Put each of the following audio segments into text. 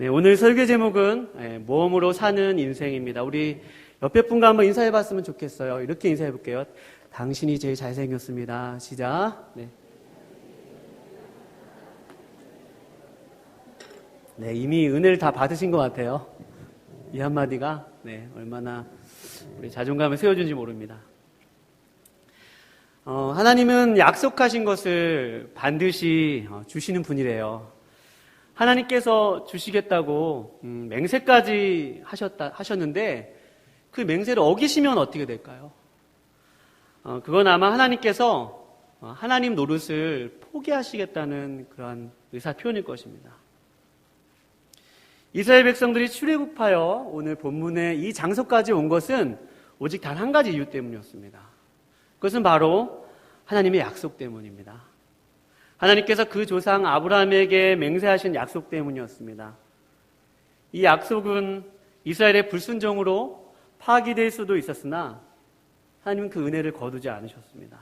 네, 오늘 설교 제목은 예, 모험으로 사는 인생입니다. 우리 옆에 분과 한번 인사해 봤으면 좋겠어요. 이렇게 인사해 볼게요. 당신이 제일 잘생겼습니다. 시작. 네. 네, 이미 은혜를 다 받으신 것 같아요. 이 한마디가 네, 얼마나 우리 자존감을 세워준지 모릅니다. 어, 하나님은 약속하신 것을 반드시 어, 주시는 분이래요. 하나님께서 주시겠다고 음, 맹세까지 하셨다 하셨는데 그 맹세를 어기시면 어떻게 될까요? 어, 그건 아마 하나님께서 어, 하나님 노릇을 포기하시겠다는 그러한 의사 표현일 것입니다. 이스라엘 백성들이 출애굽하여 오늘 본문에 이 장소까지 온 것은 오직 단 한 가지 이유 때문이었습니다. 그것은 바로 하나님의 약속 때문입니다. 하나님께서 그 조상 아브라함에게 맹세하신 약속 때문이었습니다. 이 약속은 이스라엘의 불순종으로 파기될 수도 있었으나 하나님은 그 은혜를 거두지 않으셨습니다.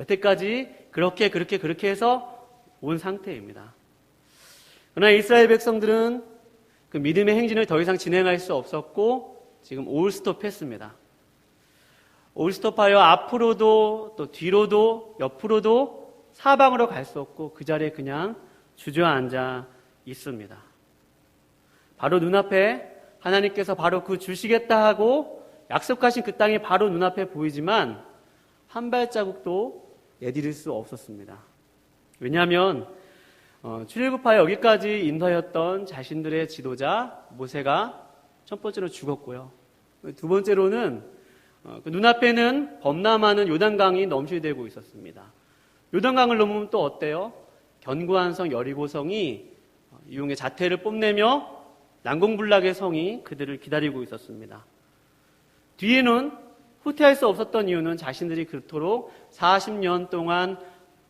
여태까지 그렇게 그렇게 그렇게 해서 온 상태입니다. 그러나 이스라엘 백성들은 그 믿음의 행진을 더 이상 진행할 수 없었고 지금 올스톱 했습니다. 올스톱하여 앞으로도 또 뒤로도 옆으로도 사방으로 갈 수 없고 그 자리에 그냥 주저앉아 있습니다. 바로 눈앞에 하나님께서 바로 그 주시겠다 하고 약속하신 그 땅이 바로 눈앞에 보이지만 한 발자국도 내디딜 수 없었습니다. 왜냐하면 어, 출애굽하여 여기까지 인도하였던 자신들의 지도자 모세가 첫 번째로 죽었고요. 두 번째로는 어, 그 눈앞에는 범람하는 요단강이 넘실대고 있었습니다. 요단강을 넘으면 또 어때요? 견고한 성 여리고성이 어, 이용의 자태를 뽐내며 난공불락의 성이 그들을 기다리고 있었습니다. 뒤에는 후퇴할 수 없었던 이유는 자신들이 그토록 40년 동안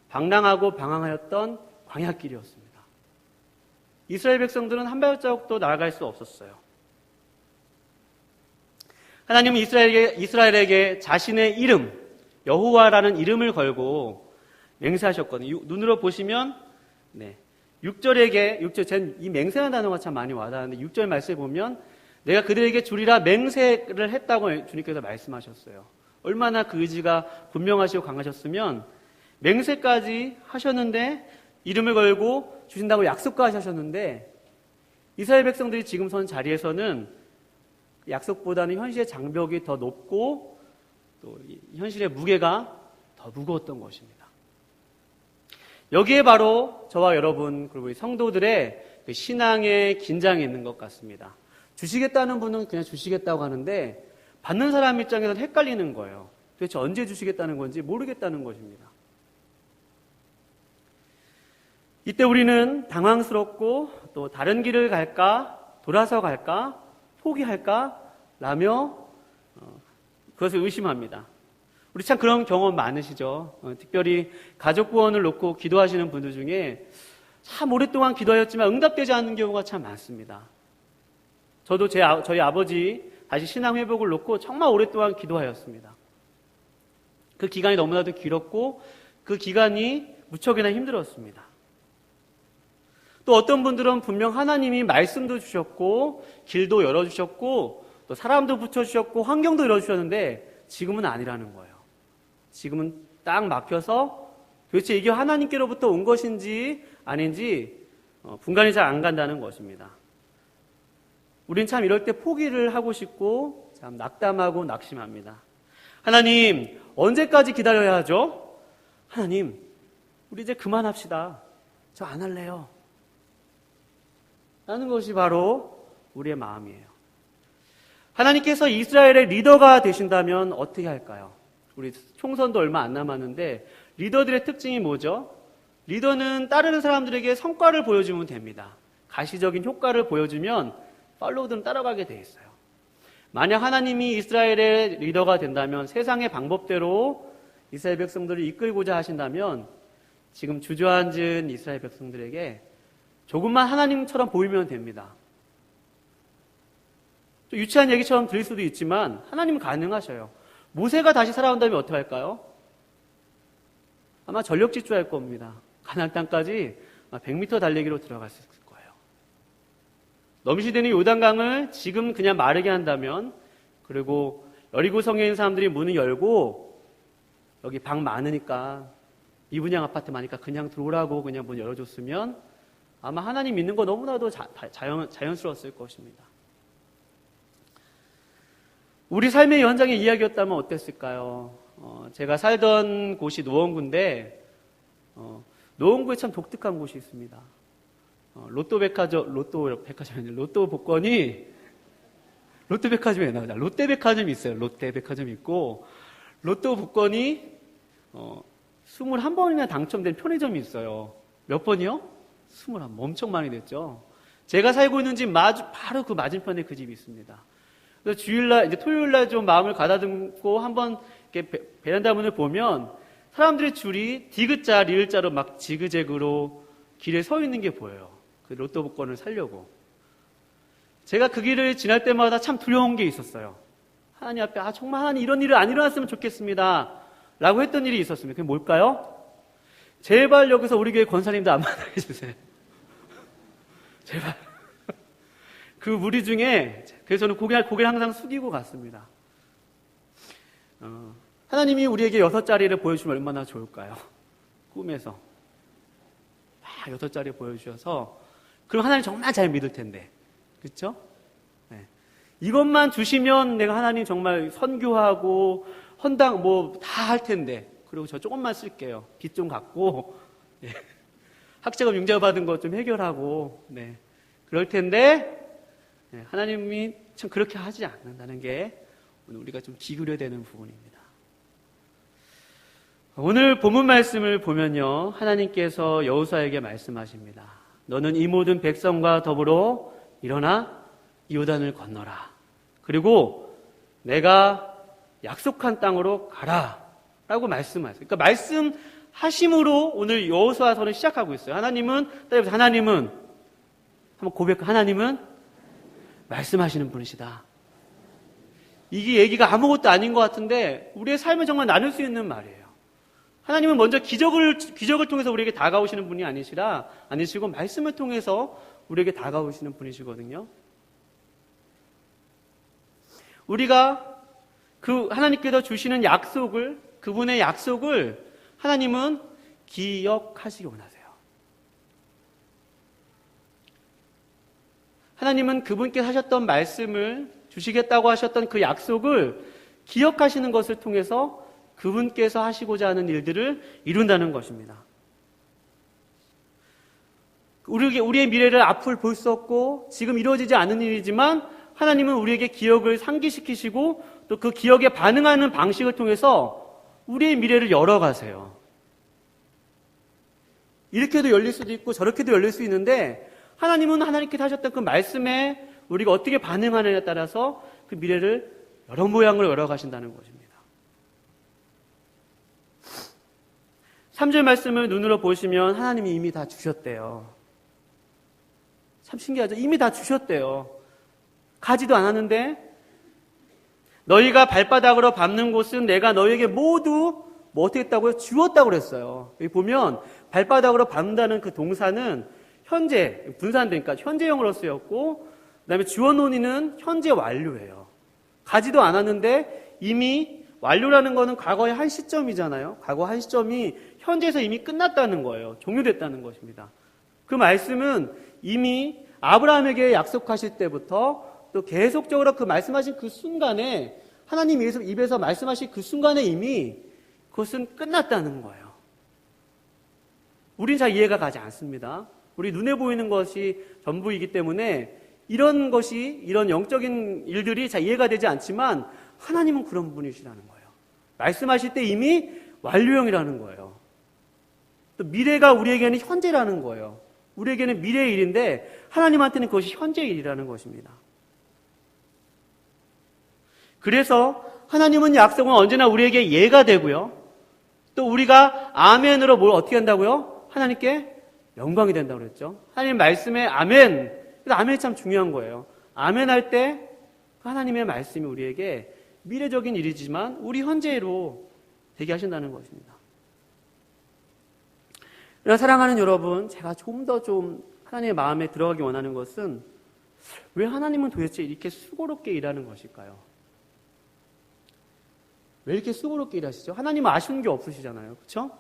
방랑하고 방황하였던 광야길이었습니다. 이스라엘 백성들은 한 발자국도 나아갈 수 없었어요. 하나님은 이스라엘에게, 이스라엘에게 자신의 이름, 여호와라는 이름을 걸고 맹세하셨거든요. 눈으로 보시면, 네. 6절에게, 6절, 이 맹세한 단어가 참 많이 와닿는데, 6절 말씀에 보면, 내가 그들에게 주리라 맹세를 했다고 주님께서 말씀하셨어요. 얼마나 그 의지가 분명하시고 강하셨으면, 맹세까지 하셨는데, 이름을 걸고 주신다고 약속까지 하셨는데, 이스라엘 백성들이 지금 선 자리에서는 약속보다는 현실의 장벽이 더 높고, 또 현실의 무게가 더 무거웠던 것입니다. 여기에 바로 저와 여러분 그리고 우리 성도들의 그 신앙의 긴장이 있는 것 같습니다. 주시겠다는 분은 그냥 주시겠다고 하는데 받는 사람 입장에서는 헷갈리는 거예요. 도대체 언제 주시겠다는 건지 모르겠다는 것입니다. 이때 우리는 당황스럽고 또 다른 길을 갈까 돌아서 갈까 포기할까 라며 어, 그것을 의심합니다. 우리 참 그런 경험 많으시죠? 어, 특별히 가족 구원을 놓고 기도하시는 분들 중에 참 오랫동안 기도하였지만 응답되지 않는 경우가 참 많습니다. 저도 제, 저희 아버지 다시 신앙 회복을 놓고 정말 오랫동안 기도하였습니다. 그 기간이 너무나도 길었고 그 기간이 무척이나 힘들었습니다. 또 어떤 분들은 분명 하나님이 말씀도 주셨고 길도 열어주셨고 또 사람도 붙여주셨고 환경도 열어주셨는데 지금은 아니라는 거예요. 지금은 딱 막혀서 도대체 이게 하나님께로부터 온 것인지 아닌지 어, 분간이 잘 안 간다는 것입니다. 우린 참 이럴 때 포기를 하고 싶고 참 낙담하고 낙심합니다. 하나님 언제까지 기다려야 하죠? 하나님 우리 이제 그만합시다. 저 안 할래요. 라는 것이 바로 우리의 마음이에요. 하나님께서 이스라엘의 리더가 되신다면 어떻게 할까요? 우리 총선도 얼마 안 남았는데 리더들의 특징이 뭐죠? 리더는 따르는 사람들에게 성과를 보여주면 됩니다. 가시적인 효과를 보여주면 팔로우들은 따라가게 돼 있어요. 만약 하나님이 이스라엘의 리더가 된다면 세상의 방법대로 이스라엘 백성들을 이끌고자 하신다면 지금 주저앉은 이스라엘 백성들에게 조금만 하나님처럼 보이면 됩니다. 또 유치한 얘기처럼 들릴 수도 있지만 하나님은 가능하셔요. 모세가 다시 살아온다면 어떻게 할까요? 아마 전력 질주할 겁니다. 가나안 땅까지 100m 달리기로 있을 거예요. 넘실대는 요단강을 지금 그냥 마르게 한다면 그리고 여리고 성에 있는 사람들이 문을 열고 여기 방 많으니까 이분양 아파트 많으니까 그냥 들어오라고 그냥 문 열어줬으면 아마 하나님 믿는 거 너무나도 자, 자연, 자연스러웠을 것입니다. 우리 삶의 현장의 이야기였다면 어땠을까요? 어, 제가 살던 곳이 노원구인데 어, 노원구에 참 독특한 곳이 있습니다. 어, 로또 백화점, 로또 백화점이 아니라 로또 복권이 롯데 백화점에 나오자. 롯데 백화점이 있어요. 롯데 백화점이 있고 로또 복권이 어, 21번이나 당첨된 편의점이 있어요. 몇 번이요? 21번. 엄청 많이 됐죠. 제가 살고 있는 집 마주, 바로 그 맞은편에 그 집이 있습니다. 그래서 주일날, 이제 토요일날 좀 마음을 가다듬고 한번 이렇게 베란다 문을 보면 사람들의 줄이 디귿자, 리을자로 막 지그재그로 길에 서 있는 게 보여요. 그 로또 복권을 살려고. 제가 그 길을 지날 때마다 참 두려운 게 있었어요. 하나님 앞에, 아, 정말 하나님 이런 일을 안 일어났으면 좋겠습니다. 라고 했던 일이 있었습니다. 그게 뭘까요? 제발 여기서 우리 교회 권사님도 안 만나게 해주세요. 제발. 그 무리 중에, 그래서 저는 고개를, 고개를 항상 숙이고 갔습니다. 어, 하나님이 우리에게 여섯 자리를 보여주면 얼마나 좋을까요? 꿈에서. 막 여섯 자리 보여주셔서, 그럼 하나님 정말 잘 믿을 텐데. 그쵸? 네. 이것만 주시면 내가 하나님 정말 선교하고, 헌당 뭐 다 할 텐데. 그리고 저 조금만 쓸게요. 빚 좀 갚고, 예. 학자금 융자 받은 거좀 해결하고, 네. 그럴 텐데, 네. 하나님이 참 그렇게 하지 않는다는 게 오늘 우리가 좀 기울여야 되는 부분입니다. 오늘 본문 말씀을 보면요. 하나님께서 여호수아에게 말씀하십니다. 너는 이 모든 백성과 더불어 일어나 이오단을 건너라. 그리고 내가 약속한 땅으로 가라. 라고 말씀하세요. 그러니까 말씀하심으로 오늘 여호수아서는 시작하고 있어요. 하나님은 하나님은 한번 고백 하나님은 말씀하시는 분이시다. 이게 얘기가 아무것도 아닌 것 같은데 우리의 삶을 정말 나눌 수 있는 말이에요. 하나님은 먼저 기적을 기적을 통해서 우리에게 다가오시는 분이 아니시라 아니시고 말씀을 통해서 우리에게 다가오시는 분이시거든요. 우리가 그 하나님께서 주시는 약속을 그분의 약속을 하나님은 기억하시기 원하세요. 하나님은 그분께 하셨던 말씀을 주시겠다고 하셨던 그 약속을 기억하시는 것을 통해서 그분께서 하시고자 하는 일들을 이룬다는 것입니다. 우리에게 우리의 미래를 앞을 볼 수 없고 지금 이루어지지 않은 일이지만 하나님은 우리에게 기억을 상기시키시고 또 그 기억에 반응하는 방식을 통해서 우리의 미래를 열어가세요. 이렇게도 열릴 수도 있고 저렇게도 열릴 수 있는데 하나님은 하나님께서 하셨던 그 말씀에 우리가 어떻게 반응하느냐에 따라서 그 미래를 여러 모양으로 열어가신다는 것입니다. 3절 말씀을 눈으로 보시면 하나님이 이미 다 주셨대요. 참 신기하죠? 이미 다 주셨대요. 가지도 않았는데 너희가 발바닥으로 밟는 곳은 내가 너희에게 모두 뭐 어떻게 했다고요? 주었다고 그랬어요. 여기 보면 발바닥으로 밟는다는 그 동사는 현재 분산되니까 현재형으로 쓰였고 그 다음에 주어 논의는 현재 완료예요. 가지도 않았는데 이미 완료라는 거는 과거의 한 시점이잖아요. 과거 한 시점이 현재에서 이미 끝났다는 거예요. 종료됐다는 것입니다. 그 말씀은 이미 아브라함에게 약속하실 때부터 또 계속적으로 그 말씀하신 그 순간에 하나님 입에서 말씀하신 그 순간에 이미 그것은 끝났다는 거예요. 우린 잘 이해가 가지 않습니다. 우리 눈에 보이는 것이 전부이기 때문에 이런 것이 이런 영적인 일들이 잘 이해가 되지 않지만 하나님은 그런 분이시라는 거예요. 말씀하실 때 이미 완료형이라는 거예요. 또 미래가 우리에게는 현재라는 거예요. 우리에게는 미래의 일인데 하나님한테는 그것이 현재의 일이라는 것입니다. 그래서 하나님은 약속은 언제나 우리에게 예가 되고요. 또 우리가 아멘으로 뭘 어떻게 한다고요? 하나님께 영광이 된다고 그랬죠. 하나님 말씀에 아멘. 그래서 아멘이 참 중요한 거예요. 아멘 할 때 하나님의 말씀이 우리에게 미래적인 일이지만 우리 현재로 되게 하신다는 것입니다. 사랑하는 여러분, 제가 좀 더좀 좀 하나님의 마음에 들어가기 원하는 것은 왜 하나님은 도대체 이렇게 수고롭게 일하는 것일까요? 왜 이렇게 수고롭게 일하시죠? 하나님은 아쉬운 게 없으시잖아요. 그렇죠?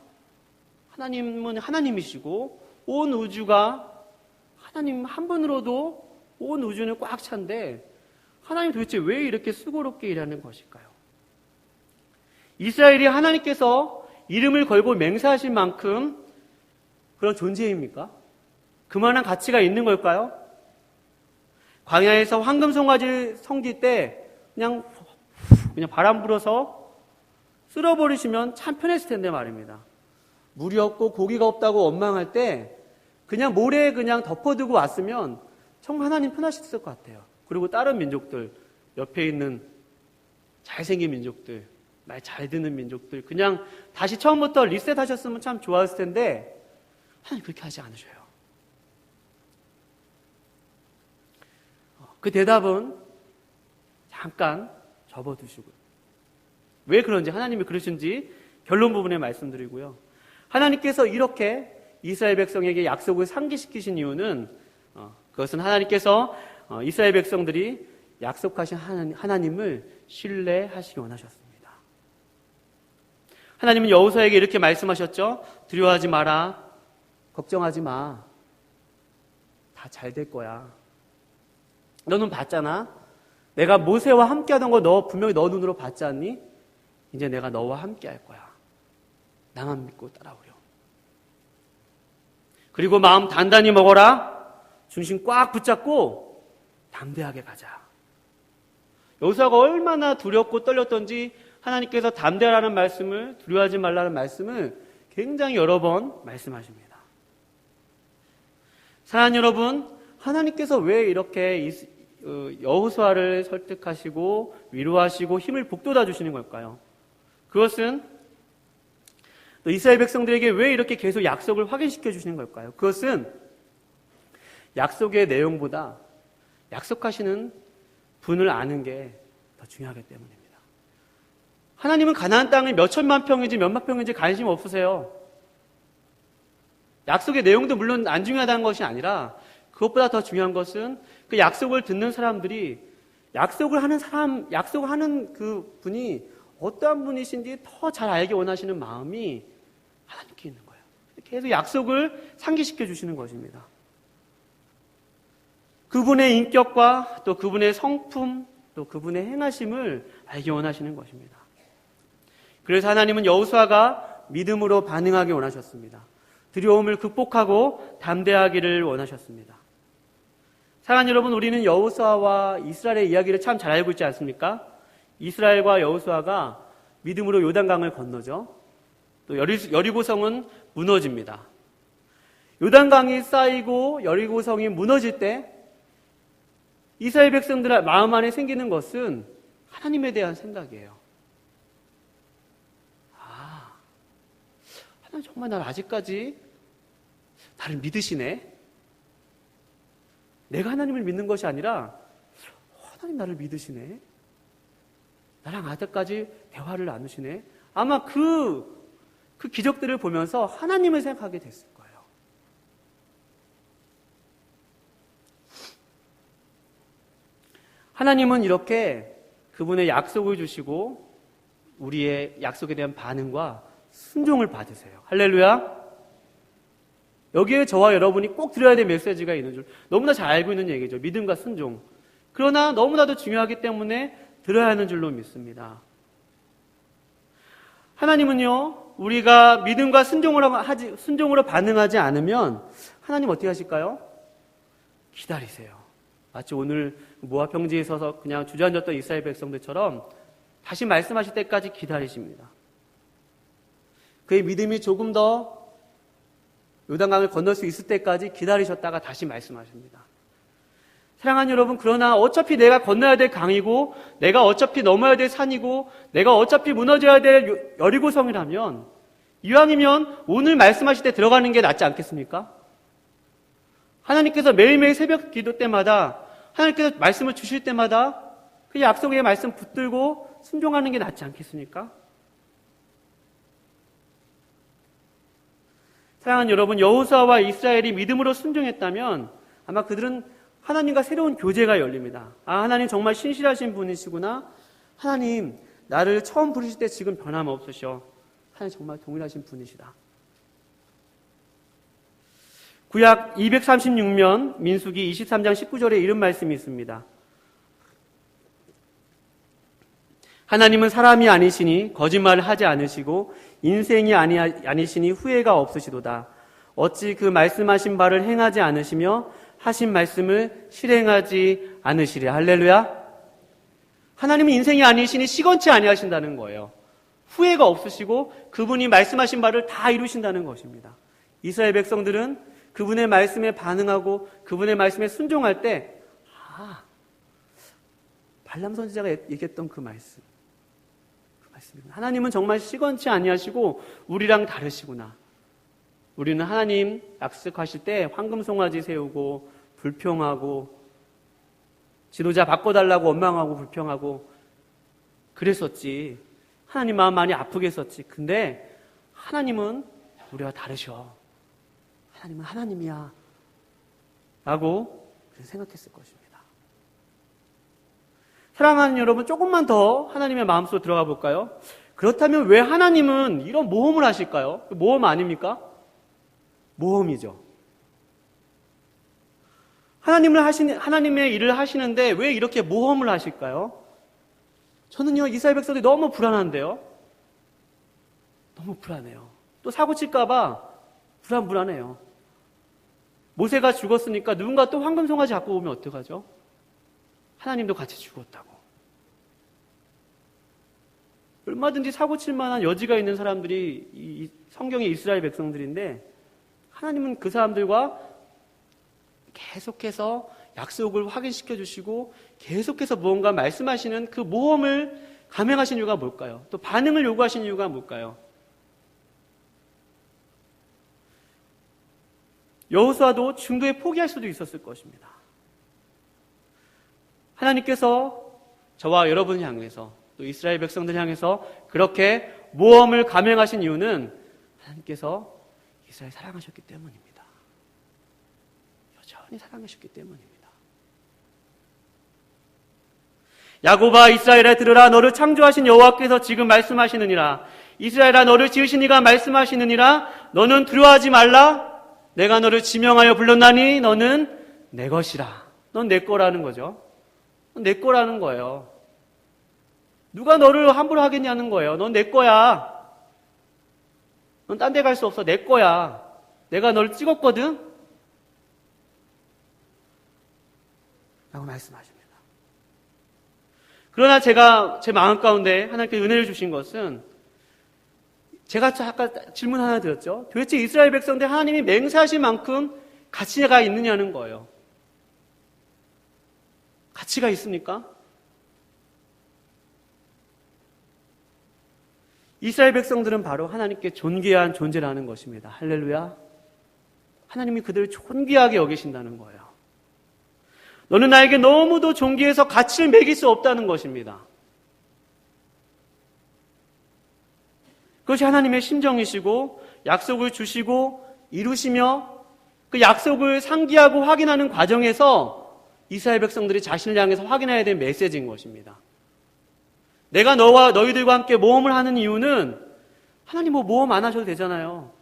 하나님은 하나님이시고 온 우주가 하나님 한 분으로도 온 우주는 꽉 찬데 하나님 도대체 왜 이렇게 수고롭게 일하는 것일까요? 이스라엘이 하나님께서 이름을 걸고 맹세하신 만큼 그런 존재입니까? 그만한 가치가 있는 걸까요? 광야에서 황금 송아지 성질 때 그냥 그냥 바람 불어서 쓸어버리시면 참 편했을 텐데 말입니다. 물이 없고 고기가 없다고 원망할 때 그냥 모래에 그냥 덮어두고 왔으면 정말 하나님 편하셨을 것 같아요. 그리고 다른 민족들 옆에 있는 잘생긴 민족들 말 잘 듣는 민족들 그냥 다시 처음부터 리셋하셨으면 참 좋았을 텐데 하나님 그렇게 하지 않으셔요. 그 대답은 잠깐 접어두시고 왜 그런지 하나님이 그러신지 결론 부분에 말씀드리고요. 하나님께서 이렇게 이스라엘 백성에게 약속을 상기시키신 이유는 어, 그것은 하나님께서 어, 이스라엘 백성들이 약속하신 하나님을 신뢰하시기 원하셨습니다. 하나님은 여호수아에게 이렇게 말씀하셨죠. 두려워하지 마라. 걱정하지 마. 다 잘 될 거야. 너는 봤잖아. 내가 모세와 함께 하던 거 너 분명히 너 눈으로 봤지 않니? 이제 내가 너와 함께 할 거야. 나만 믿고 따라오렴. 그리고 마음 단단히 먹어라. 중심 꽉 붙잡고 담대하게 가자. 여호수아가 얼마나 두렵고 떨렸던지 하나님께서 담대하라는 말씀을 두려워하지 말라는 말씀을 굉장히 여러 번 말씀하십니다. 사랑하는 여러분, 하나님께서 왜 이렇게 어, 여호수아를 설득하시고 위로하시고 힘을 북돋아 주시는 걸까요? 그것은 또 이스라엘 백성들에게 왜 이렇게 계속 약속을 확인시켜 주시는 걸까요? 그것은 약속의 내용보다 약속하시는 분을 아는 게 더 중요하기 때문입니다. 하나님은 가나안 땅을 몇 천만 평인지 몇만 평인지 관심 없으세요. 약속의 내용도 물론 안 중요하다는 것이 아니라 그것보다 더 중요한 것은 그 약속을 듣는 사람들이 약속을 하는 사람, 약속을 하는 그 분이 어떠한 분이신지 더 잘 알기 원하시는 마음이 하나님께 있는 거예요. 계속 약속을 상기시켜 주시는 것입니다. 그분의 인격과 또 그분의 성품 또 그분의 행하심을 알기 원하시는 것입니다. 그래서 하나님은 여호수아가 믿음으로 반응하기 원하셨습니다. 두려움을 극복하고 담대하기를 원하셨습니다. 사랑하는 여러분, 우리는 여호수아와 이스라엘의 이야기를 참 잘 알고 있지 않습니까? 이스라엘과 여호수아가 믿음으로 요단강을 건너죠. 또 여리고성은 무너집니다. 요단강이 쌓이고 여리고성이 무너질 때 이스라엘 백성들 마음 안에 생기는 것은 하나님에 대한 생각이에요. 아, 하나님 정말 날 아직까지 나를 믿으시네. 내가 하나님을 믿는 것이 아니라 하나님 나를 믿으시네. 나랑 아직까지 대화를 나누시네. 아마 그, 그 기적들을 보면서 하나님을 생각하게 됐을 거예요. 하나님은 이렇게 그분의 약속을 주시고 우리의 약속에 대한 반응과 순종을 받으세요. 할렐루야. 여기에 저와 여러분이 꼭 들어야 될 메시지가 있는 줄 너무나 잘 알고 있는 얘기죠. 믿음과 순종. 그러나 너무나도 중요하기 때문에 들어야 하는 줄로 믿습니다. 하나님은요, 우리가 믿음과 순종으로, 하지, 순종으로 반응하지 않으면 하나님 어떻게 하실까요? 기다리세요. 마치 오늘 모압 평지에 서서 그냥 주저앉았던 이스라엘 백성들처럼 다시 말씀하실 때까지 기다리십니다. 그의 믿음이 조금 더 요단강을 건널 수 있을 때까지 기다리셨다가 다시 말씀하십니다. 사랑하는 여러분, 그러나 어차피 내가 건너야 될 강이고, 내가 어차피 넘어야 될 산이고, 내가 어차피 무너져야 될 여리고성이라면, 이왕이면 오늘 말씀하실 때 들어가는 게 낫지 않겠습니까? 하나님께서 매일매일 새벽 기도 때마다 하나님께서 말씀을 주실 때마다 그 약속의 말씀 붙들고 순종하는 게 낫지 않겠습니까? 사랑하는 여러분, 여호수아와 이스라엘이 믿음으로 순종했다면 아마 그들은 하나님과 새로운 교제가 열립니다. 아, 하나님 정말 신실하신 분이시구나. 하나님, 나를 처음 부르실 때 지금 변함없으셔. 하나님 정말 동일하신 분이시다. 구약 236면 민수기 23장 19절에 이런 말씀이 있습니다. 하나님은 사람이 아니시니 거짓말을 하지 않으시고 인생이 아니, 아니시니 후회가 없으시도다. 어찌 그 말씀하신 바를 행하지 않으시며 하신 말씀을 실행하지 않으시리. 할렐루야. 하나님은 인생이 아니시니 시건치 아니하신다는 거예요. 후회가 없으시고 그분이 말씀하신 바를 다 이루신다는 것입니다. 이스라엘 백성들은 그분의 말씀에 반응하고 그분의 말씀에 순종할 때, 아, 발람 선지자가 얘기했던 그 말씀. 그 말씀입니다. 하나님은 정말 시건치 아니하시고 우리랑 다르시구나. 우리는 하나님 약속하실 때 황금 송아지 세우고 불평하고 지도자 바꿔달라고 원망하고 불평하고 그랬었지. 하나님 마음 많이 아프게 했었지. 근데 하나님은 우리와 다르셔. 하나님은 하나님이야. 라고 생각했을 것입니다. 사랑하는 여러분, 조금만 더 하나님의 마음속으로 들어가 볼까요? 그렇다면 왜 하나님은 이런 모험을 하실까요? 모험 아닙니까? 모험이죠. 하나님을 하시는, 하나님의 일을 하시는데 왜 이렇게 모험을 하실까요? 저는요, 이스라엘 백성들이 너무 불안한데요? 너무 불안해요. 또 사고 칠까봐 불안, 불안해요. 모세가 죽었으니까 누군가 또 황금송아지 갖고 오면 어떡하죠? 하나님도 같이 죽었다고. 얼마든지 사고 칠 만한 여지가 있는 사람들이 이 성경의 이스라엘 백성들인데 하나님은 그 사람들과 계속해서 약속을 확인시켜 주시고 계속해서 무언가 말씀하시는 그 모험을 감행하신 이유가 뭘까요? 또 반응을 요구하신 이유가 뭘까요? 여호수아도 중도에 포기할 수도 있었을 것입니다. 하나님께서 저와 여러분을 향해서 또 이스라엘 백성들 향해서 그렇게 모험을 감행하신 이유는 하나님께서 이스라엘 사랑하셨기 때문입니다. 여전히 사랑하셨기 때문입니다. 야고바 이스라엘에 들으라. 너를 창조하신 여호와께서 지금 말씀하시느니라. 이스라엘아 너를 지으신 이가 말씀하시느니라. 너는 두려워하지 말라. 내가 너를 지명하여 불렀나니 너는 내 것이라. 넌 내 거라는 거죠. 내 거라는 거예요. 누가 너를 함부로 하겠냐는 거예요. 넌 내 거야 넌 딴 데 갈 수 없어 내 거야 내가 너를 찍었거든 라고 말씀하십니다 그러나 제가 제 마음 가운데 하나님께 은혜를 주신 것은 제가 아까 질문 하나 드렸죠. 도대체 이스라엘 백성들 하나님이 맹세하신 만큼 가치가 있느냐는 거예요. 가치가 있습니까? 이스라엘 백성들은 바로 하나님께 존귀한 존재라는 것입니다. 할렐루야. 하나님이 그들을 존귀하게 여기신다는 거예요. 너는 나에게 너무도 존귀해서 가치를 매길 수 없다는 것입니다. 그것이 하나님의 심정이시고 약속을 주시고 이루시며 그 약속을 상기하고 확인하는 과정에서 이스라엘 백성들이 자신을 향해서 확인해야 될 메시지인 것입니다. 내가 너와 너희들과 함께 모험을 하는 이유는 하나님 뭐 모험 안 하셔도 되잖아요.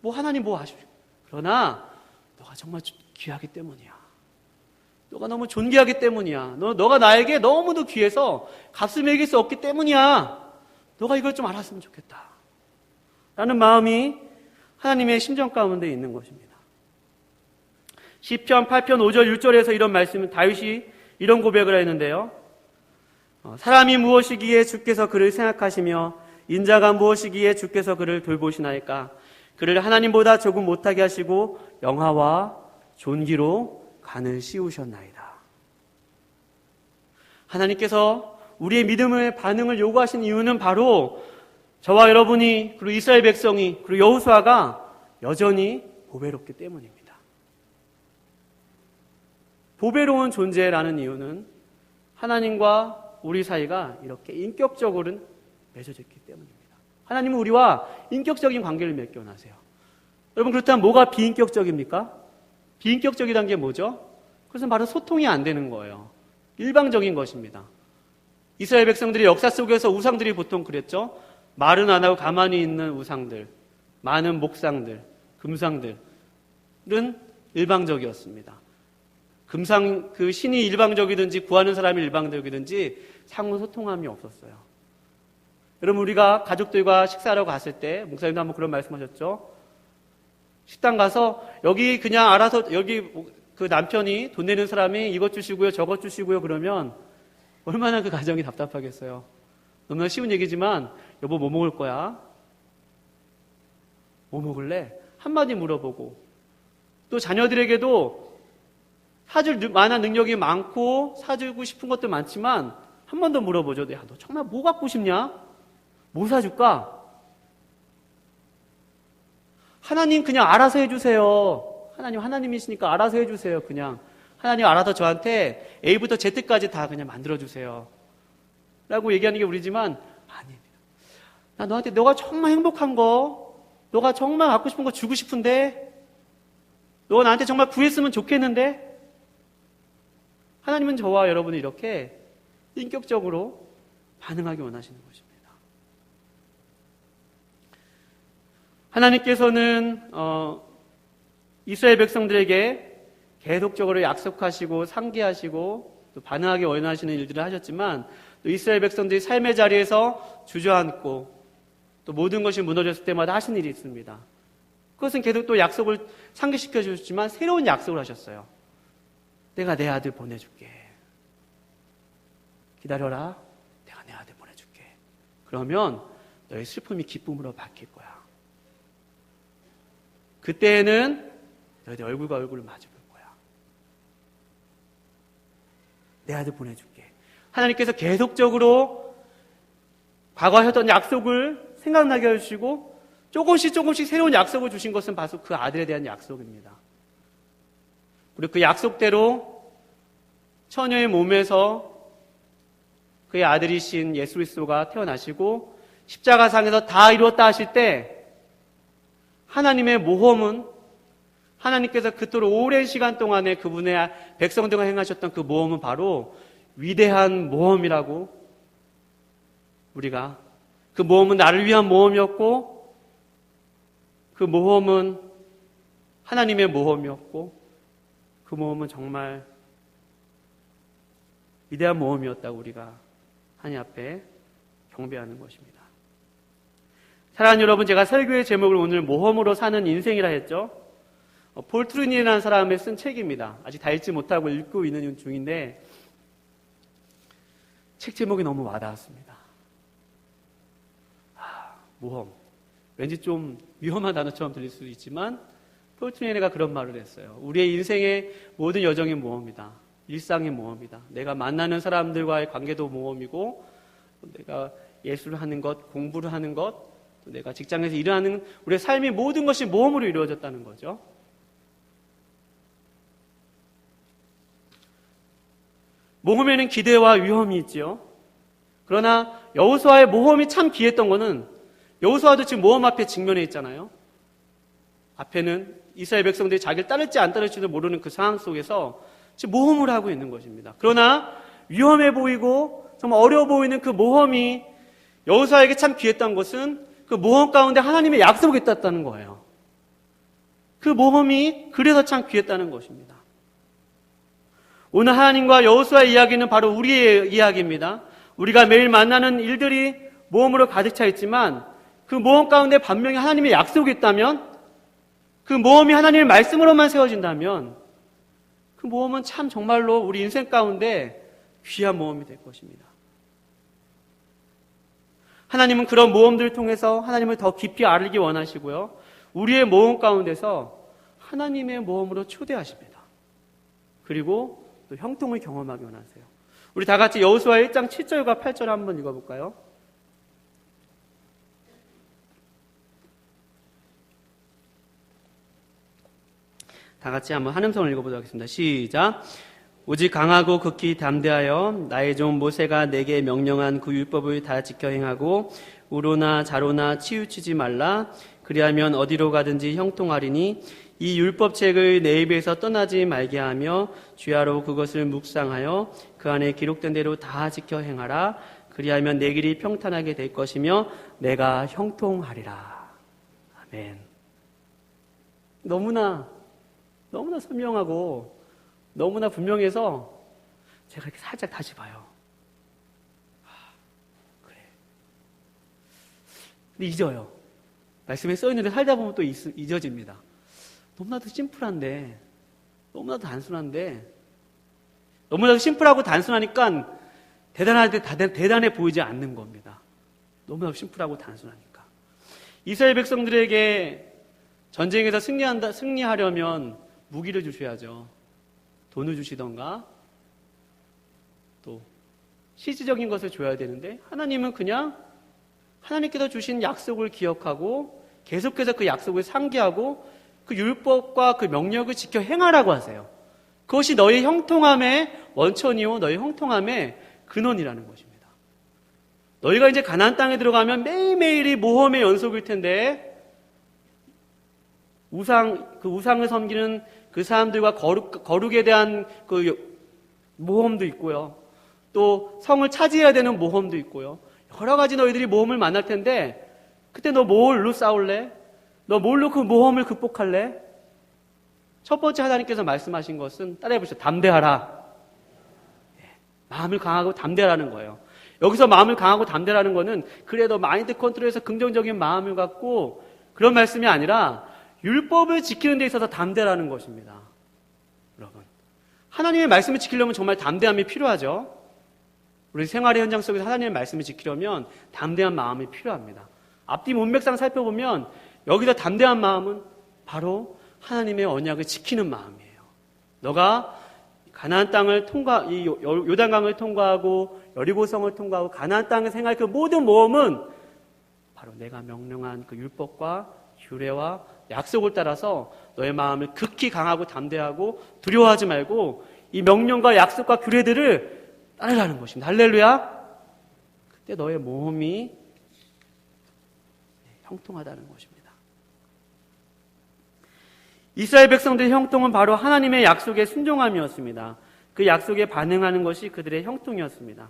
뭐 하나님 뭐 하시오. 그러나 너가 정말 귀하기 때문이야. 너가 너무 존귀하기 때문이야. 너, 너가 나에게 너무도 귀해서 값을 매길 수 없기 때문이야. 너가 이걸 좀 알았으면 좋겠다. 라는 마음이 하나님의 심정 가운데 있는 것입니다. 10편 8편 5절 6절에서 이런 말씀은 다윗이 이런 고백을 했는데요. 어, 사람이 무엇이기에 주께서 그를 생각하시며 인자가 무엇이기에 주께서 그를 돌보시나이까 그를 하나님보다 조금 못하게 하시고 영화와 존귀로 간을 씌우셨나이다. 하나님께서 우리의 믿음의 반응을 요구하신 이유는 바로 저와 여러분이 그리고 이스라엘 백성이 그리고 여호수아가 여전히 보배롭기 때문입니다. 보배로운 존재라는 이유는 하나님과 우리 사이가 이렇게 인격적으로는 맺어졌기 때문입니다. 하나님은 우리와 인격적인 관계를 맺겨 나세요. 여러분 그렇다면 뭐가 비인격적입니까? 비인격적이란 게 뭐죠? 그것은 바로 소통이 안 되는 거예요. 일방적인 것입니다. 이스라엘 백성들이 역사 속에서 우상들이 보통 그랬죠. 말은 안 하고 가만히 있는 우상들, 많은 목상들, 금상들은 일방적이었습니다. 금상 그 신이 일방적이든지 구하는 사람이 일방적이든지 상호 소통함이 없었어요. 여러분 우리가 가족들과 식사하러 갔을 때 목사님도 한번 그런 말씀하셨죠. 식당 가서 여기 그냥 알아서 여기 그 남편이 돈 내는 사람이 이것 주시고요 저것 주시고요 그러면 얼마나 그 가정이 답답하겠어요. 너무나 쉬운 얘기지만 여보 뭐 먹을 거야? 뭐 먹을래? 한마디 물어보고 또 자녀들에게도 사줄 만한 능력이 많고 사주고 싶은 것도 많지만 한 번 더 물어보죠. 야, 너 정말 뭐 갖고 싶냐? 뭐 사줄까? 하나님 그냥 알아서 해주세요. 하나님 하나님이시니까 알아서 해주세요. 그냥 하나님 알아서 저한테 A부터 Z까지 다 그냥 만들어주세요. 라고 얘기하는 게 우리지만 아닙니다. 나 너한테 너가 정말 행복한 거, 너가 정말 갖고 싶은 거 주고 싶은데, 너가 나한테 정말 구했으면 좋겠는데, 하나님은 저와 여러분을 이렇게 인격적으로 반응하기 원하시는 것입니다. 하나님께서는 어, 이스라엘 백성들에게 계속적으로 약속하시고 상기하시고 또 반응하기 원하시는 일들을 하셨지만 또 이스라엘 백성들이 삶의 자리에서 주저앉고 또 모든 것이 무너졌을 때마다 하신 일이 있습니다. 그것은 계속 또 약속을 상기시켜 주셨지만 새로운 약속을 하셨어요. 내가 내 아들 보내줄게. 기다려라. 내가 내 아들 보내줄게. 그러면 너의 슬픔이 기쁨으로 바뀔 거야. 그때에는 너희들 얼굴과 얼굴을 마주 볼 거야. 내 아들 보내줄게. 하나님께서 계속적으로 과거 하셨던 약속을 생각나게 해주시고 조금씩 조금씩 새로운 약속을 주신 것은 바로 그 아들에 대한 약속입니다. 그리고 그 약속대로 처녀의 몸에서 그의 아들이신 예수 그리스도가 태어나시고 십자가상에서 다 이루었다 하실 때 하나님의 모험은 하나님께서 그토록 오랜 시간 동안에 그분의 백성들과 행하셨던 그 모험은 바로 위대한 모험이라고 우리가 그 모험은 나를 위한 모험이었고 그 모험은 하나님의 모험이었고 그 모험은 정말 위대한 모험이었다고 우리가 하나님 앞에 경배하는 것입니다. 사랑하는 여러분, 제가 설교의 제목을 오늘 모험으로 사는 인생이라 했죠. 어, 폴 트루니라는 사람의 쓴 책입니다. 아직 다 읽지 못하고 읽고 있는 중인데 책 제목이 너무 와닿았습니다. 아, 모험. 왠지 좀 위험한 단어처럼 들릴 수도 있지만 폴 트루니가 그런 말을 했어요. 우리의 인생의 모든 여정이 모험이다. 일상의 모험이다. 내가 만나는 사람들과의 관계도 모험이고 내가 예술을 하는 것, 공부를 하는 것, 내가 직장에서 일하는 우리의 삶의 모든 것이 모험으로 이루어졌다는 거죠. 모험에는 기대와 위험이 있지요. 그러나 여호수아의 모험이 참 귀했던 것은 여호수아도 지금 모험 앞에 직면해 있잖아요. 앞에는 이스라엘 백성들이 자기를 따를지 안 따를지도 모르는 그 상황 속에서 지금 모험을 하고 있는 것입니다. 그러나 위험해 보이고 정말 어려워 보이는 그 모험이 여호수아에게 참 귀했던 것은 그 모험 가운데 하나님의 약속이 있었다는 거예요. 그 모험이 그래서 참 귀했다는 것입니다. 오늘 하나님과 여호수아의 이야기는 바로 우리의 이야기입니다. 우리가 매일 만나는 일들이 모험으로 가득 차 있지만 그 모험 가운데 반면에 하나님의 약속이 있다면 그 모험이 하나님의 말씀으로만 세워진다면 그 모험은 참 정말로 우리 인생 가운데 귀한 모험이 될 것입니다. 하나님은 그런 모험들을 통해서 하나님을 더 깊이 알기 원하시고요. 우리의 모험 가운데서 하나님의 모험으로 초대하십니다. 그리고 또 형통을 경험하기 원하세요. 우리 다 같이 여호수아 1장 7절과 8절 한번 읽어볼까요? 다 같이 한번 한음성을 읽어보도록 하겠습니다. 시작. 오직 강하고 극히 담대하여 나의 종 모세가 내게 명령한 그 율법을 다 지켜 행하고 우로나 자로나 치우치지 말라 그리하면 어디로 가든지 형통하리니 이 율법책을 내 입에서 떠나지 말게 하며 주야로 그것을 묵상하여 그 안에 기록된 대로 다 지켜 행하라 그리하면 내 길이 평탄하게 될 것이며 내가 형통하리라 아멘 너무나 너무나 선명하고 너무나 분명해서 제가 이렇게 살짝 다시 봐요. 아, 그래. 근데 잊어요. 말씀에 써 있는데 살다 보면 또 잊, 잊어집니다. 너무나도 심플한데, 너무나도 단순한데, 너무나도 심플하고 단순하니까 대단한데 대단해 보이지 않는 겁니다. 너무나도 심플하고 단순하니까. 이스라엘 백성들에게 전쟁에서 승리한다, 승리하려면 무기를 주셔야죠. 돈을 주시던가 또 실질적인 것을 줘야 되는데 하나님은 그냥 하나님께서 주신 약속을 기억하고 계속해서 그 약속을 상기하고 그 율법과 그 명령을 지켜 행하라고 하세요. 그것이 너희 형통함의 원천이요 너희 형통함의 근원이라는 것입니다. 너희가 이제 가나안 땅에 들어가면 매일매일이 모험의 연속일 텐데 우상 그 우상을 섬기는 그 사람들과 거룩, 거룩에 대한 그 모험도 있고요. 또 성을 차지해야 되는 모험도 있고요. 여러 가지 너희들이 모험을 만날 텐데 그때 너 뭘로 싸울래? 너 뭘로 그 모험을 극복할래? 첫 번째 하나님께서 말씀하신 것은 따라해 보시죠. 담대하라. 예, 마음을 강하고 담대라는 거예요. 여기서 마음을 강하고 담대라는 거는 그래도 마인드 컨트롤에서 긍정적인 마음을 갖고 그런 말씀이 아니라 율법을 지키는 데 있어서 담대라는 것입니다. 여러분. 하나님의 말씀을 지키려면 정말 담대함이 필요하죠. 우리 생활의 현장 속에서 하나님의 말씀을 지키려면 담대한 마음이 필요합니다. 앞뒤 문맥상 살펴보면 여기서 담대한 마음은 바로 하나님의 언약을 지키는 마음이에요. 너가 가나안 땅을 통과 이 요단강을 통과하고 여리고성을 통과하고 가나안 땅을 생활 그 모든 모험은 바로 내가 명령한 그 율법과 규례와 약속을 따라서 너의 마음을 극히 강하고 담대하고 두려워하지 말고 이 명령과 약속과 규례들을 따르라는 것입니다. 할렐루야. 그때 너의 몸이 형통하다는 것입니다. 이스라엘 백성들의 형통은 바로 하나님의 약속의 순종함이었습니다. 그 약속에 반응하는 것이 그들의 형통이었습니다.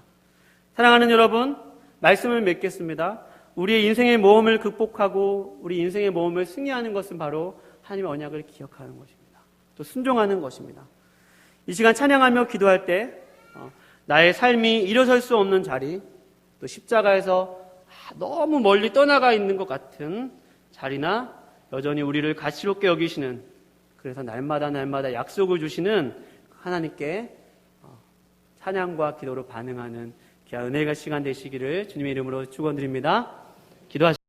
사랑하는 여러분, 말씀을 맺겠습니다. 우리의 인생의 모험을 극복하고 우리 인생의 모험을 승리하는 것은 바로 하나님의 언약을 기억하는 것입니다. 또 순종하는 것입니다. 이 시간 찬양하며 기도할 때 어, 나의 삶이 일어설 수 없는 자리, 또 십자가에서 너무 멀리 떠나가 있는 것 같은 자리나 여전히 우리를 가치롭게 여기시는 그래서 날마다 날마다 약속을 주시는 하나님께 어, 찬양과 기도로 반응하는 귀한 은혜가 시간 되시기를 주님의 이름으로 축원드립니다. 기도하시